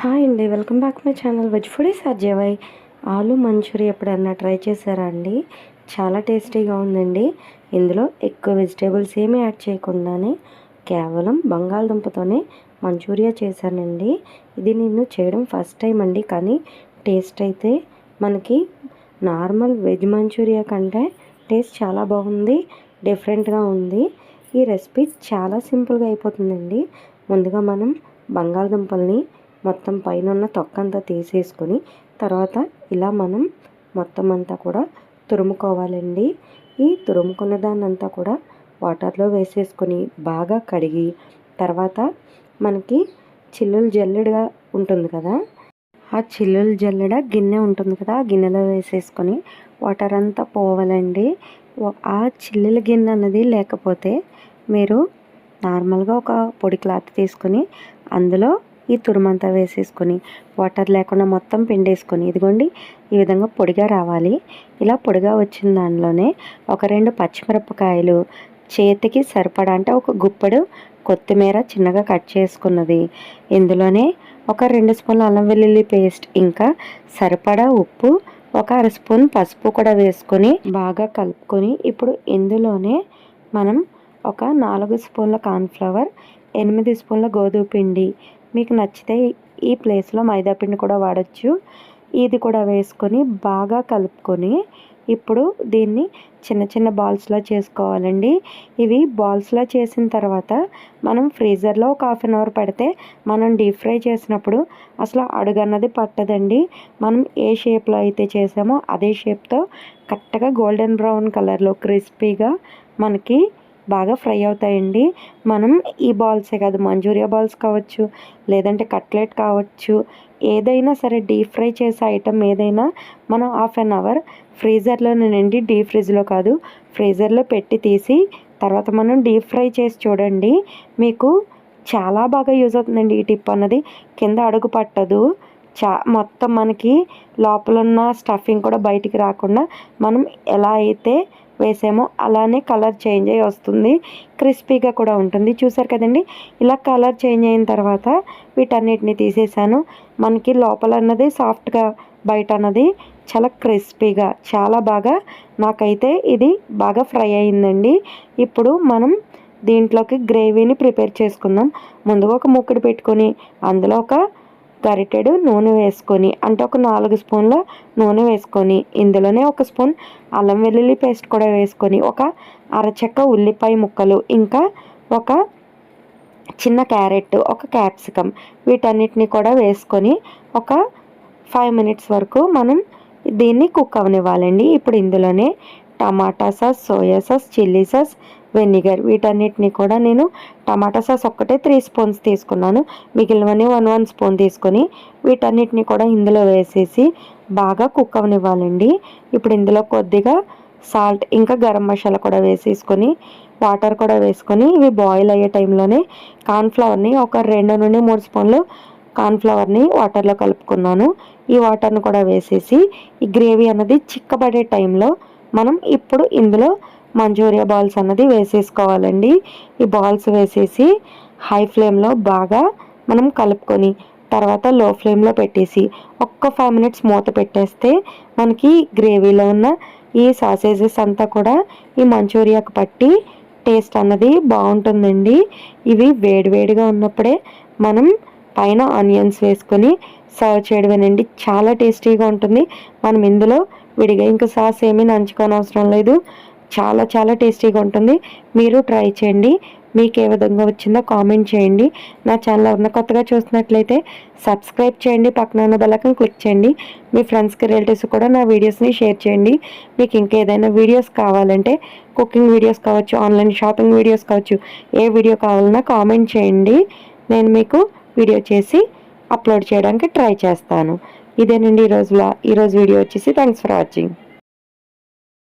Hi అండి. Welcome back my channel veg foodie sir Ajay aloo manchurian ఎప్పుడన్నా try చేశారా అండి? చాలా టేస్టీగా ఉందండి. ఇందులో ఎక్కువ వెజిటేబుల్స్ ఏమీ యాడ్ చేయకుండానే కేవలం బంగాళదుంపతోనే మంచూరియా చేశానండి. ఇది నేను చేయడం ఫస్ట్ టైం అండి. కానీ టేస్ట్ అయితే మనకి నార్మల్ వెజ్ మంచూరియా కంటే టేస్ట్ చాలా బాగుంది డిఫరెంట్గా ఉంది. ఈ రెసిపీ చాలా సింపుల్గా అయిపోతుందండి. ముందుగా మనం బంగాళదుంపల్ని మొత్తం పైన ఉన్న తొక్కంతా తీసేసుకొని తర్వాత ఇలా మనం మొత్తం అంతా కూడా తురుముకోవాలండి. ఈ తురుముకున్న దాన్నంతా కూడా వాటర్లో వేసేసుకొని బాగా కడిగి తర్వాత మనకి చిల్లులు జల్లెడగా ఉంటుంది కదా? ఆ చిల్లులు జల్లెడ గిన్నె ఉంటుంది కదా? ఆ గిన్నెలో వేసేసుకొని వాటర్ అంతా పోవాలండి. ఆ చిల్లుల గిన్నె అన్నది లేకపోతే మీరు నార్మల్గా ఒక పొడి క్లాత్ తీసుకొని అందులో ఈ తురుమంతా వేసేసుకొని వాటర్ లేకుండా మొత్తం పిండేసుకొని ఇదిగోండి ఈ విధంగా పొడిగా రావాలి. ఇలా పొడిగా వచ్చిన దానిలోనే ఒక రెండు పచ్చిమిరపకాయలు చేతికి సరిపడా అంటే ఒక గుప్పడు కొత్తిమీర చిన్నగా కట్ చేసుకున్నది. ఇందులోనే ఒక రెండు స్పూన్ల అల్లం వెల్లుల్లి పేస్ట్ ఇంకా సరిపడా ఉప్పు ఒక అర స్పూన్ పసుపు కూడా వేసుకొని బాగా కలుపుకొని ఇప్పుడు ఇందులోనే మనం ఒక నాలుగు స్పూన్ల కార్న్ఫ్లవర్ ఎనిమిది స్పూన్ల గోధుమ పిండి మీకు నచ్చితే ఈ ప్లేస్లో మైదాపిండి కూడా వాడచ్చు. ఇది కూడా వేసుకొని బాగా కలుపుకొని ఇప్పుడు దీన్ని చిన్న చిన్న బాల్స్లో చేసుకోవాలండి. ఇవి బాల్స్లో చేసిన తర్వాత మనం ఫ్రీజర్లో ఒక హాఫ్ అన్ అవర్ పెడితే మనం డీప్ ఫ్రై చేసినప్పుడు అసలు అడుగన్నది పట్టదండి. మనం ఏ షేప్లో అయితే చేసామో అదే షేప్తో కరెక్ట్గా గోల్డెన్ బ్రౌన్ కలర్లో క్రిస్పీగా మనకి బాగా ఫ్రై అవుతాయండి. మనం ఈ బాల్సే కాదు మంచూరియా బాల్స్ కావచ్చు లేదంటే కట్లెట్ కావచ్చు ఏదైనా సరే డీప్ ఫ్రై చేసే ఐటమ్ ఏదైనా మనం హాఫ్ అన్ అవర్ ఫ్రీజర్లోనే నుండి డీప్ ఫ్రిడ్జ్లో కాదు ఫ్రీజర్లో పెట్టి తీసి తర్వాత మనం డీప్ ఫ్రై చేసి చూడండి మీకు చాలా బాగా యూజ్ అవుతుందండి ఈ టిప్ అన్నది. కింద అడుగు పట్టదు చా మొత్తం మనకి లోపల ఉన్న స్టఫింగ్ కూడా బయటికి రాకుండా మనం ఎలా అయితే వేసామో అలానే కలర్ చేంజ్ అయ్యి వస్తుంది. క్రిస్పీగా కూడా ఉంటుంది. చూసారు కదండి? ఇలా కలర్ చేంజ్ అయిన తర్వాత వీటన్నిటిని తీసేసాను. మనకి లోపల అన్నది సాఫ్ట్గా బయట అన్నది చాలా క్రిస్పీగా చాలా బాగా నాకైతే ఇది బాగా ఫ్రై అయిందండి. ఇప్పుడు మనం దీంట్లోకి గ్రేవీని ప్రిపేర్ చేసుకుందాం. ముందుగా ఒక ముక్కడి పెట్టుకొని అందులో ఒక గరిటెడు నూనె వేసుకొని అంటే ఒక నాలుగు స్పూన్ల నూనె వేసుకొని ఇందులోనే ఒక స్పూన్ అల్లం వెల్లుల్లి పేస్ట్ కూడా వేసుకొని ఒక అరచెక్క ఉల్లిపాయ ముక్కలు ఇంకా ఒక చిన్న క్యారెట్ ఒక క్యాప్సికమ్ వీటన్నిటిని కూడా వేసుకొని ఒక ఫైవ్ మినిట్స్ వరకు మనం దీన్ని కుక్ అవనివ్వాలండి. ఇప్పుడు ఇందులోనే tomato sauce soya sauce chilli sauce vinegar వీటన్నిటిని కూడా నేను టమాటా సాస్ ఒక్కటే త్రీ స్పూన్స్ తీసుకున్నాను. మిగిలినవన్నీ వన్ వన్ స్పూన్ తీసుకొని వీటన్నిటిని కూడా ఇందులో వేసేసి బాగా కుక్ అవనివ్వాలండి. ఇప్పుడు ఇందులో కొద్దిగా సాల్ట్ ఇంకా గరం మసాలా కూడా వేసేసుకొని వాటర్ కూడా వేసుకొని ఇవి బాయిల్ అయ్యే టైంలోనే కార్న్ఫ్లవర్ని ఒక రెండు నుండి మూడు స్పూన్లు కార్న్ఫ్లవర్ని వాటర్లో కలుపుకున్నాను. ఈ వాటర్ని కూడా వేసేసి ఈ గ్రేవీ అన్నది చిక్కబడే టైంలో మనం ఇప్పుడు ఇందులో మంచూరియా బాల్స్ అన్నది వేసేసుకోవాలండి. ఈ బాల్స్ వేసేసి హై ఫ్లేమ్లో బాగా మనం కలుపుకొని తర్వాత లో ఫ్లేమ్లో పెట్టేసి ఒక్క ఫైవ్ మినిట్స్ మూత పెట్టేస్తే మనకి గ్రేవీలో ఉన్న ఈ సాసేజెస్ అంతా కూడా ఈ మంచూరియాకు పట్టి టేస్ట్ అన్నది బాగుంటుందండి. ఇవి వేడివేడిగా ఉన్నప్పుడే మనం పైన ఆనియన్స్ వేసుకొని సర్వ్ చేయడమేనండి. చాలా టేస్టీగా ఉంటుంది. మనం ఇందులో విడిగా ఇంకా సాస్ ఏమీ నంచుకోని అవసరం లేదు. చాలా చాలా టేస్టీగా ఉంటుంది. మీరు ట్రై చేయండి. మీకు ఏ విధంగా వచ్చిందో కామెంట్ చేయండి. నా ఛానల్ ఉన్న కొత్తగా చూసినట్లయితే సబ్స్క్రైబ్ చేయండి. పక్కన ఉన్న బెల్లకం క్లిక్ చేయండి. మీ ఫ్రెండ్స్కి రిలేటివ్స్ కూడా నా వీడియోస్ని షేర్ చేయండి. మీకు ఇంకేదైనా వీడియోస్ కావాలంటే కుకింగ్ వీడియోస్ కావచ్చు ఆన్లైన్ షాపింగ్ వీడియోస్ కావచ్చు ఏ వీడియో కావాలన్నా కామెంట్ చేయండి. నేను మీకు వీడియో చేసి అప్లోడ్ చేయడానికి ట్రై చేస్తాను. ఇదేనండి ఈరోజులా ఈరోజు వీడియో వచ్చేసి. Thanks for watching